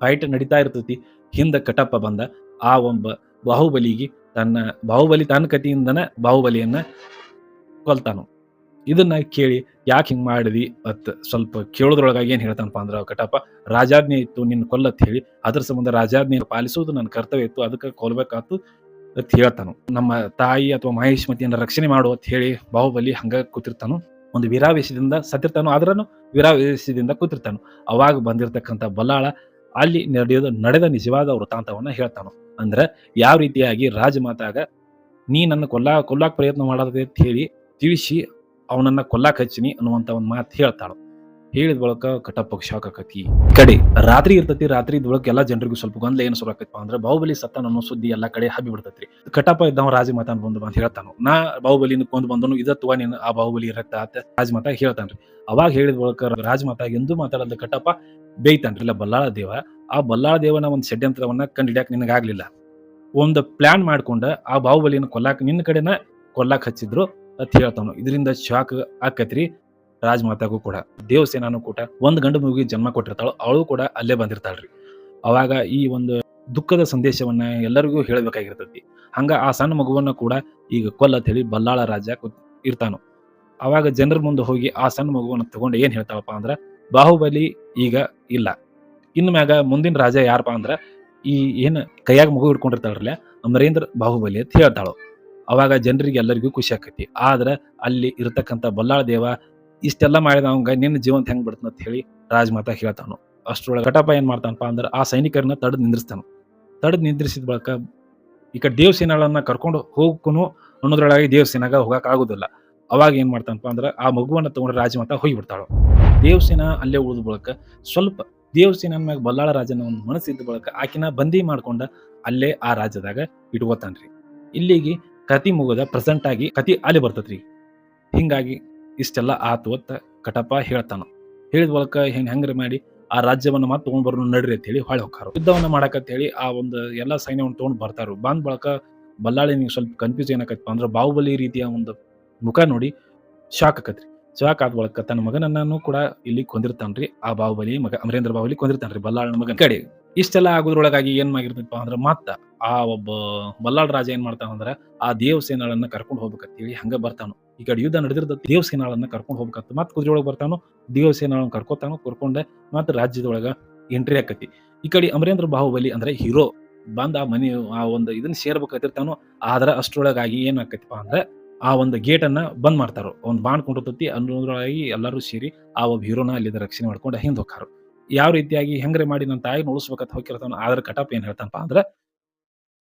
ಫೈಟ್ ನಡೀತಾ ಇರ್ತೈತಿ. ಹಿಂದ ಕಟಪ್ಪ ಬಂದ, ಆ ಒಬ್ಬ ಬಾಹುಬಲಿಗೆ ತನ್ನ ಬಾಹುಬಲಿ ತನ್ನ ಕತಿಯಿಂದನ ಬಾಹುಬಲಿಯನ್ನ ಕೊಲ್ತಾನು. ಇದನ್ನ ಕೇಳಿ ಯಾಕೆ ಹಿಂಗೆ ಮಾಡಿದಿ? ಅತ್ ಸ್ವಲ್ಪ ಕೇಳೋದ್ರೊಳಗಾಗಿ ಏನು ಹೇಳ್ತಾನಪ್ಪ ಅಂದ್ರೆ, ಕಟಪ್ಪ, ರಾಜಾಜ್ಞೆ ಇತ್ತು ನಿನ್ನ ಕೊಲ್ಲತ್ ಹೇಳಿ, ಅದ್ರ ಸಂಬಂಧ ರಾಜಾಜ್ಞೆ ಪಾಲಿಸುವುದು ನನ್ನ ಕರ್ತವ್ಯ ಇತ್ತು, ಅದಕ್ಕೆ ಕೊಲ್ಬೇಕಾತು ಅಂತ ಹೇಳ್ತಾನು. ನಮ್ಮ ತಾಯಿ ಅಥವಾ ಮಹೇಶ್ಮತಿಯನ್ನ ರಕ್ಷಣೆ ಮಾಡು ಅಂತ ಹೇಳಿ ಬಾಹುಬಲಿ ಹಂಗ ಕೂತಿರ್ತಾನು. ಒಂದು ವೀರಾವೇಶದಿಂದ ಸತ್ತಿರ್ತಾನು ಆದ್ರೂ ವೀರಾವೇಶದಿಂದ ಕೂತಿರ್ತಾನು. ಅವಾಗ ಬಂದಿರತಕ್ಕಂಥ ಬಲ್ಲಾಳ ಅಲ್ಲಿ ನಡೆಯೋದು, ನಡೆದ ನಿಜವಾದ ವೃತ್ತಾಂತವನ್ನ ಹೇಳ್ತಾನು. ಅಂದ್ರೆ ಯಾವ ರೀತಿಯಾಗಿ ರಾಜಮಾತಾಗ, ನೀ ನನ್ನ ಕೊಲ್ಲ, ಕೊಲ್ಲಾಕ್ ಪ್ರಯತ್ನ ಮಾಡದೆ ಅಂತ ಹೇಳಿ ತಿಳಿಸಿ ಅವನನ್ನ ಕೊಲ್ಲಾಕ್ ಹಚ್ಚಿನಿ ಅನ್ನುವಂತ ಒಂದು ಮಾತು ಹೇಳ್ತಾಳು. ಹೇಳಿದ ಬಳಿಕ ಕಟಪ್ಪ ಶಾಕ್ ಆಕತಿ. ಕಡೆ ರಾತ್ರಿ ಇರ್ತತಿ, ರಾತ್ರಿ ಒಳಗೆ ಎಲ್ಲಾ ಜನರಿಗೂ ಸ್ವಲ್ಪ ಗೊಂದಲ ಏನು ಶುರು ಆಕೈತಪ್ಪ ಅಂದ್ರೆ ಬಾಹುಬಲಿ ಸತ್ತ ಅನ್ನೋ ಸುದ್ದಿ ಎಲ್ಲಾ ಕಡೆ ಹಬ್ಬಿ ಬಿಡ್ತೈತ್ರಿ. ಕಟಪ್ಪ ಇದ್ದವ ರಾಜಮಾತಾನ್ ಬಂದು ಅಂತ ಹೇಳ್ತಾನು. ನಾ ಬಾಹುಬಲಿನ ಕೊಂದು ಬಂದನು ಇದತ್ವ ನೀನು ಆ ಬಾಹುಬಲಿ ರಕ್ತ ಆತ ರಾಜಮಾತಾ ಹೇಳ್ತಾನ್ರಿ. ಅವಾಗ ಹೇಳಿದ ಬಳಿಕ ರಾಜಮಾತಾ ಎಂದು ಮಾತಾಡದ ಕಟ್ಟಪ್ಪ ಬೇಯ್ತಾನ್ರಿ. ಇಲ್ಲ ಬಲ್ಲಾಳ ದೇವ, ಆ ಬಲ್ಲಾಳ ದೇವನ ಒಂದು ಷಡ್ಯಂತ್ರವನ್ನ ಕಂಡಿಡ್ಯಾಕ ನಿನಗಾಗ್ಲಿಲ್ಲ. ಒಂದು ಪ್ಲಾನ್ ಮಾಡ್ಕೊಂಡ ಆ ಬಾಹುಬಲಿನ ಕೊಲ್ಲಾಕ ನಿನ್ನ ಕಡೆನ ಕೊಲ್ಲಾಕ್ ಹಚ್ಚಿದ್ರು. ಅಂತ ಹೇಳ್ತಾನು ಇದರಿಂದ ಶಾಕ್ ಆಕತ್ರಿ ರಾಜಮಾತಾಗೂ ಕೂಡ. ದೇವಸೇನಾನು ಕೂಡ ಒಂದ್ ಗಂಡು ಮಗುವಿಗೆ ಜನ್ಮ ಕೊಟ್ಟಿರ್ತಾಳು, ಅವಳು ಕೂಡ ಅಲ್ಲೇ ಬಂದಿರ್ತಾಳ್ರಿ. ಅವಾಗ ಈ ಒಂದು ದುಃಖದ ಸಂದೇಶವನ್ನ ಎಲ್ಲರಿಗೂ ಹೇಳಬೇಕಾಗಿರ್ತೈತಿ. ಹಂಗ ಆ ಸಣ್ಣ ಮಗುವನ್ನ ಕೂಡ ಈಗ ಕೊಲ್ಲ ಹೇಳಿ ಬಲ್ಲಾಳ ರಾಜ ಇರ್ತಾನು. ಅವಾಗ ಜನರ ಮುಂದೆ ಹೋಗಿ ಆ ಸಣ್ಣ ಮಗುವನ್ನ ತಗೊಂಡು ಏನ್ ಹೇಳ್ತಾವಪ್ಪ ಅಂದ್ರ, ಬಾಹುಬಲಿ ಈಗ ಇಲ್ಲ. ಇನ್ನು ಮ್ಯಾಗ ಮುಂದಿನ ರಾಜ ಯಾರಪ್ಪ ಅಂದ್ರ, ಈ ಏನ್ ಕೈಯಾಗ ಮಗು ಹಿಡ್ಕೊಂಡಿರ್ತಾಳ್ರಲ್ಲ ಅಮರೇಂದ್ರ ಬಾಹುಬಲಿ ಅಂತ ಹೇಳ್ತಾಳು. ಅವಾಗ ಜನರಿಗೆ ಎಲ್ಲರಿಗೂ ಖುಷಿ ಆಕತಿ. ಆದ್ರೆ ಅಲ್ಲಿ ಇರತಕ್ಕಂಥ ಬಲ್ಲಾಳ ದೇವ, ಇಷ್ಟೆಲ್ಲ ಮಾಡಿದ ಅವಂಗ ನಿನ್ನ ಜೀವಂತ ಹೆಂಗ್ ಬಿಡ್ತಾನ ಅಂತ ಹೇಳಿ ರಾಜಮಾತಾ ಹೇಳ್ತಾನು. ಅಷ್ಟರೊಳಗೆ ಘಟಪ ಏನ್ ಮಾಡ್ತಾನಪ್ಪ ಅಂದ್ರೆ ಆ ಸೈನಿಕರನ್ನ ತಡೆದು ನಿಂದ್ರಿಸ್ತಾನ. ತಡೆದು ನಿಂದ್ರಿಸಿದ ಬಳಿಕ ಈ ಕಡೆ ದೇವಸೇನಗಳನ್ನ ಕರ್ಕೊಂಡು ಹೋಗಕ್ಕೂ ಅನ್ನೋದ್ರೊಳಗಾಗಿ ದೇವಸೇನಾಗ ಹೋಗಕ್ ಆಗುದಿಲ್ಲ. ಅವಾಗ ಏನ್ ಮಾಡ್ತಾನಪ್ಪ ಅಂದ್ರೆ ಆ ಮಗುವನ್ನ ತಗೊಂಡು ರಾಜಮಾತ ಹೋಗಿಬಿಡ್ತಾಳು. ದೇವಸೇನ ಅಲ್ಲೇ ಉಳಿದ ಬಳಿಕ ಸ್ವಲ್ಪ ದೇವಸೇನ ಮ್ಯಾಗ ಬಲ್ಲಾಳ ರಾಜನ ಒಂದು ಮನಸ್ಸಿದ್ದ ಬಳಿಕ ಆಕಿನ ಬಂದಿ ಮಾಡ್ಕೊಂಡ ಅಲ್ಲೇ ಆ ರಾಜ್ಯದಾಗ ಇಟ್ಕೋತಾನ್ರಿ. ಇಲ್ಲಿಗೆ ಕತಿ ಮುಗದ ಪ್ರೆಸೆಂಟ್ ಆಗಿ ಕತಿ ಅಲ್ಲಿ ಬರ್ತದ್ರಿ ಹಿಂಗಾಗಿ ಇಷ್ಟೆಲ್ಲ ಆತು ಅಂತ ಕಟಪ ಹೇಳ್ತಾನ. ಹೇಳಿದ ಬಳಕ ಹೆಂಗ್ ಹೆಂಗ್ರಿ ಮಾಡಿ ಆ ರಾಜ್ಯವನ್ನ ಮತ್ತೆ ತಗೊಂಡ್ ಬರೋಣ ನಡ್ರಿ ಅಂತ ಹೇಳಿ ಹೊಳೆ ಹೋಗ್ತಾರ ಯುದ್ಧವನ್ನ ಮಾಡಕಂತ ಹೇಳಿ ಆ ಒಂದು ಎಲ್ಲಾ ಸೈನ್ಯವನ್ನು ತಗೊಂಡ್ ಬರ್ತಾರು. ಬಂದ್ ಬಳಕ ಬಲ್ಲಾಳಿ ನೀವು ಸ್ವಲ್ಪ ಕನ್ಫ್ಯೂಸ್ ಏನಾಕೈತಪ್ಪ ಅಂದ್ರೆ ಬಾಹುಬಲಿ ರೀತಿಯ ಒಂದು ಮುಖ ನೋಡಿ ಶಾಕ್ ಆಕತ್ರಿ. ಶಾಕ್ ಆದ ಬಳಕ ತನ್ನ ಮಗನನ್ನು ಕೂಡ ಇಲ್ಲಿ ಕೊಂದಿರ್ತಾನ್ರಿ. ಆ ಬಾಹುಬಲಿ ಮಗ ಅಮರೇಂದ್ರ ಬಾಹುಬಲಿ ಕೊಂದಿರ್ತಾನ್ರಿ ಬಲ್ಲಾಳನ ಮಗನ ಕಡೆ. ಇಷ್ಟೆಲ್ಲ ಆಗೋದ್ರೊಳಗಾಗಿ ಏನ್ ಮಾಡಿರ್ತಪ್ಪ ಅಂದ್ರೆ ಮತ್ತ ಆ ಒಬ್ಬ ಬಲ್ಲಾಳ ರಾಜ ಏನ್ ಮಾಡ್ತಾನ ಅಂದ್ರ ಆ ದೇವಸೇನಾಳನ್ನ ಕರ್ಕೊಂಡು ಹೋಗ್ಬೇಕಂತ ಹೇಳಿ ಹಂಗ ಬರ್ತಾನು. ಈ ಕಡೆ ಯುದ್ಧ ನಡೆದಿರ್ದ ದೇವಸೇನಾಳನ್ನ ಕರ್ಕೊಂಡು ಹೋಗ್ಬೇಕಂತ ಮತ್ ಕುದುರೆ ಒಳಗೆ ಬರ್ತಾನು ದೇವಸೇನಾಳನ್ನ ಕರ್ಕೋತಾನು, ಕರ್ಕೊಂಡೆ ಮತ್ತ ರಾಜ್ಯದೊಳಗ ಎಂಟ್ರಿ ಆಕತಿ. ಈ ಕಡೆ ಅಮರೇಂದ್ರ ಬಾಹುಬಲಿ ಅಂದ್ರೆ ಹೀರೋ ಬಂದ ಆ ಮನೆ, ಆ ಒಂದು ಇದನ್ನ ಸೇರ್ಬೇಕಾಗಿರ್ತಾನೋ ಆದ್ರ ಅಷ್ಟರೊಳಗಾಗಿ ಏನ್ ಆಕತಿಪ್ಪ ಅಂದ್ರೆ ಆ ಒಂದು ಗೇಟ್ ಅನ್ನ ಬಂದ್ ಮಾಡ್ತಾರೋ. ಒಂದ್ ಬಾಣ್ ಕೊಂಡಿರ್ತತಿ ಅನ್ನೋದ್ರೊಳಗಾಗಿ ಎಲ್ಲರೂ ಸೇರಿ ಆ ಒಬ್ಬ ಹೀರೋನ ಅಲ್ಲಿದ ರಕ್ಷಣೆ ಮಾಡ್ಕೊಂಡು ಹಿಂದೆ ಹೋಗ್ತಾರ. ಯಾವ ರೀತಿಯಾಗಿ ಹೆಂಗ್ರೆ ಮಾಡಿ ನನ್ನ ತಾಯಿ ಉಳಿಸ್ಬೇಕಂತ ಹೋಗಿರ್ತಾನ ಆದ್ರೆ ಕಟಪ್ ಏನ್ ಹೇಳ್ತಾನಪ್ಪ ಅಂದ್ರೆ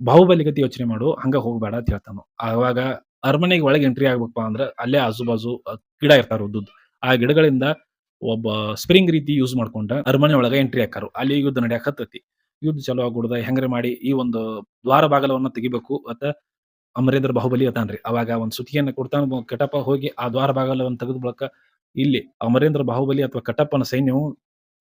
ಬಾಹುಬಲಿ ಗತಿ ಯೋಚನೆ ಮಾಡು, ಹಂಗ ಹೋಗ್ಬೇಡ ಅಂತ ಹೇಳ್ತಾನು. ಆವಾಗ ಅರಮನೆಗೆ ಒಳಗೆ ಎಂಟ್ರಿ ಆಗ್ಬೇಕಪ್ಪ ಅಂದ್ರೆ ಅಲ್ಲೇ ಆಜು ಬಾಜು ಗಿಡ ಇರ್ತಾರ ಉದ್ದುದ್ ಆ ಗಿಡಗಳಿಂದ ಒಬ್ಬ ಸ್ಪ್ರಿಂಗ್ ರೀತಿ ಯೂಸ್ ಮಾಡ್ಕೊಂಡ ಅರಮನೆ ಒಳಗ ಎಂಟ್ರಿ ಹಾಕಾರು ಅಲ್ಲಿ ಯುದ್ಧ ನಡೆಯಕ್ ಹತ್ತತಿ. ಯುದ್ಧ ಚಲೋ ಆಗ್ಬಿಡ್ದ, ಹೆಂಗ್ರೆ ಮಾಡಿ ಈ ಒಂದು ದ್ವಾರ ಬಾಗಲವನ್ನ ತೆಗಿಬೇಕು. ಅತ್ತ ಅಮರೇಂದ್ರ ಬಾಹುಬಲಿ ಅತಾನ್ರಿ ಅವಾಗ ಒಂದ್ ಸುತಿಯನ್ನ ಕೊಡ್ತಾನ ಕಟಪ್ಪ ಹೋಗಿ ಆ ದ್ವಾರ ಬಾಗಲವನ್ನ ತೆಗೆದ ಬಳಿಕ ಇಲ್ಲಿ ಅಮರೇಂದ್ರ ಬಾಹುಬಲಿ ಅಥವಾ ಕಟಪ್ಪನ ಸೈನ್ಯವು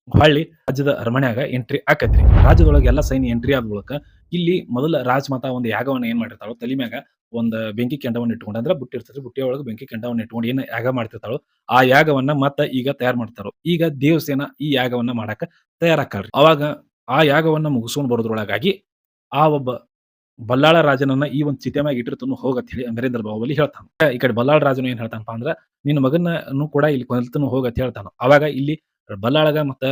ಹೊಳ್ಳಿ ರಾಜ್ಯದ ಅರಮನೆಯಾಗ ಎಂಟ್ರಿ ಆಕತ್ರಿ. ರಾಜ್ಯದೊಳಗೆ ಎಲ್ಲ ಸೈನ್ಯ ಎಂಟ್ರಿ ಆದ ಇಲ್ಲಿ ಮೊದಲ ರಾಜಮಾತ ಒಂದು ಯಾಗವನ್ನ ಏನ್ ಮಾಡಿರ್ತಾಳೋ ತಲೆ ಮ್ಯಾಗ ಒಂದ್ ಬೆಂಕಿ ಕೆಂಡವನ್ನ ಇಟ್ಕೊಂಡು ಅಂದ್ರೆ ಬುಟ್ಟಿ ಇರ್ತೈತಿ ಬುಟ್ಟಿಯ ಒಳಗೆ ಬೆಂಕಿ ಕೆಂಡವನ್ನ ಇಟ್ಕೊಂಡು ಏನ್ ಯಾಗ ಮಾಡ್ತಿರ್ತಾಳು ಆ ಯಾಗವನ್ನ ಮತ್ತ ಈಗ ತಯಾರ್ ಮಾಡ್ತಾರೋ ಈಗ ದೇವಸೇನ ಈ ಯಾಗವನ್ನ ಮಾಡಾಕ ತಯಾರಾಕಲ್ರಿ ಅವಾಗ ಆ ಯಾಗವನ್ನ ಮುಗಿಸ್ಕೊಂಡ್ ಬರೋದ್ರೊಳಗಾಗಿ ಆ ಒಬ್ಬ ಬಲ್ಲಾಳ ರಾಜನನ್ನ ಈ ಒಂದು ಮ್ಯಾಗ ಇಟ್ಟಿರ್ತನು ಹೋಗತ್ ಹೇಳಿ ಅಮರೇಂದ್ರ ಬಾಹುಬಲಿ ಹೇಳ್ತಾನೆ. ಈ ಕಡೆ ಬಲ್ಲಾಳ ರಾಜನು ಏನ್ ಹೇಳ್ತಾನಪ್ಪ ಅಂದ್ರ, ನಿನ್ನ ಮಗನನ್ನು ಕೂಡ ಇಲ್ಲಿ ಕೊಲ್ತನು ಹೋಗತ್ ಹೇಳ್ತಾನ. ಅವಾಗ ಇಲ್ಲಿ ಬಲ್ಲಾಳಗ ಮತ್ತ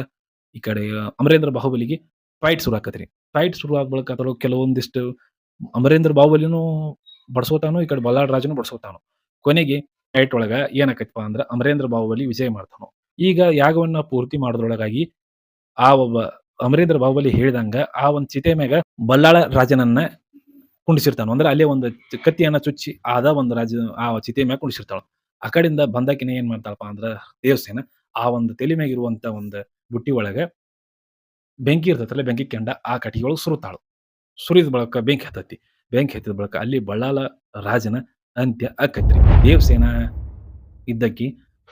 ಈ ಕಡೆ ಅಮರೇಂದ್ರ ಬಾಹುಬಲಿಗೆ ಫೈಟ್ ಶುರು ಆಕತ್ರಿ. ಫೈಟ್ ಶುರು ಆದ ಬಳಿಕ ಅದ್ರ ಕೆಲವೊಂದಿಷ್ಟು ಅಮರೇಂದ್ರ ಬಾಹುಬಲಿನೂ ಬಡ್ಸೋತಾನು, ಈ ಕಡೆ ಬಲ್ಲಾಳ ರಾಜನು ಬಡ್ಸೋತಾನು. ಕೊನೆಗೆ ಫೈಟ್ ಒಳಗ ಏನಾಕೈತಪ್ಪ ಅಂದ್ರ ಅಮರೇಂದ್ರ ಬಾಹುಬಲಿ ವಿಜಯ ಮಾಡ್ತಾನು. ಈಗ ಯಾಗವನ್ನ ಪೂರ್ತಿ ಮಾಡೋದ್ರೊಳಗಾಗಿ ಆ ಒಬ್ಬ ಅಮರೇಂದ್ರ ಬಾಹುಬಲಿ ಹೇಳಿದಂಗ ಆ ಒಂದ್ ಚಿತೆ ಮ್ಯಾಗ ಬಲ್ಲಾಳ ರಾಜನನ್ನ ಕುಂಡಿಸಿರ್ತಾನ. ಅಂದ್ರೆ ಅಲ್ಲೇ ಒಂದು ಕತ್ತಿಯನ್ನ ಚುಚ್ಚಿ ಆದ ಒಂದು ರಾಜ, ಆ ಚಿತೆ ಮ್ಯಾಗ ಕುಂಡಿಸಿರ್ತಾಳ. ಆ ಕಡೆಯಿಂದ ಬಂದಾಕಿನ ಏನ್ ಮಾಡ್ತಾಳಪ್ಪ ಅಂದ್ರ ದೇವಸೇನ ಆ ಒಂದು ತಲೆ ಒಂದು ಬುಟ್ಟಿ ಒಳಗೆ ಬೆಂಕಿ ಇರ್ತೈತಲ್ಲ, ಬೆಂಕಿ ಕೆಂಡ ಆ ಕಟ್ಟಿಗೆ ಒಳಗೆ ಸುರುತ್ತಾಳು. ಸುರಿದ ಬಳಕ ಬೆಂಕಿ ಹತ್ತತಿ. ಬೆಂಕಿ ಹತ್ತಿದ ಬಳಕ ಅಲ್ಲಿ ಬಳ್ಳಾಲ ರಾಜನ ಅಂತ್ಯ ಅಕ್ಕತ್ರಿ. ದೇವಸೇನ ಇದ್ದಕ್ಕಿ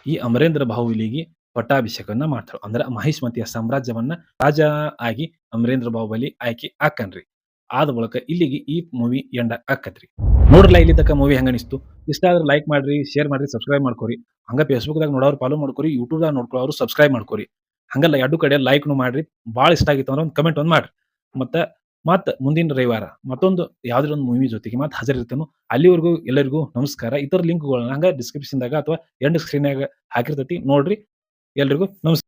ಈ ಅಮರೇಂದ್ರ ಬಾಹುಬಲಿಗೆ ಪಟ್ಟಾಭಿಷೇಕವನ್ನ ಮಾಡ್ತಾಳು. ಅಂದ್ರೆ ಮಹಿಷ್ಮತಿಯ ಸಾಮ್ರಾಜ್ಯವನ್ನ ರಾಜ ಆಗಿ ಅಮರೇಂದ್ರ ಬಾಹುಬಲಿ ಆಯ್ಕೆ ಆಕನ್ರಿ. ಆದ ಬಳಿಕ ಇಲ್ಲಿಗೆ ಈ ಮೂವಿ ಎಂಡ ಆಕತ್ರಿ ನೋಡ್ರಲ್ಲ ಇಲ್ಲಿ ತಕ್ಕ ಮೂವಿ ಹೆಂಗ ಅನಿಸ್ತು? ಇಷ್ಟ ಆದ್ರೆ ಲೈಕ್ ಮಾಡ್ರಿ ಶೇರ್ ಮಾಡ್ರಿ ಸಬ್ಸ್ಕ್ರೈಬ್ ಮಾಡ್ಕೊರಿ. ಹಂಗ ಫೇಸ್ಬುಕ್ ದಾಗ ನೋಡೋರು ಫಾಲೋ ಮಾಡ್ಕೊರಿ ಯೂಟ್ಯೂಬ್ ದಾಗ ನೋಡ್ಕೊಳ್ಳೋರು ಸಬ್ಸ್ಕ್ರೈಬ್ ಮಾಡ್ಕೊರಿ. ಹಂಗಲ್ಲ ಎರಡು ಕಡೆ ಲೈಕ್ನು ಮಾಡ್ರಿ, ಭಾಳ ಇಷ್ಟ ಆಗಿತ್ತು ಅಂದ್ರೆ ಒಂದು ಕಮೆಂಟ್ ಒಂದು ಮಾಡ್ರಿ. ಮತ್ತೆ, ಮತ್ತ ಮುಂದಿನ ರವಿವಾರ ಮತ್ತೊಂದು ಯಾವ್ದಾರ ಒಂದು ಮೂವಿ ಜೊತೆಗೆ ಮತ್ತೆ ಹಾಜರಿರ್ತೇನೆ, ಅಲ್ಲಿವರೆಗೂ ಎಲ್ಲರಿಗೂ ನಮಸ್ಕಾರ. ಇತರ ಲಿಂಕ್ಗಳನ್ನ ಹಂಗ ಡಿಸ್ಕ್ರಿಪ್ಷನ್ದಾಗ ಅಥವಾ ಎಂಡ್ ಸ್ಕ್ರೀನ್ಯಾಗ ಹಾಕಿರ್ತೈತಿ, ನೋಡ್ರಿ. ಎಲ್ರಿಗೂ ನಮಸ್ಕಾರ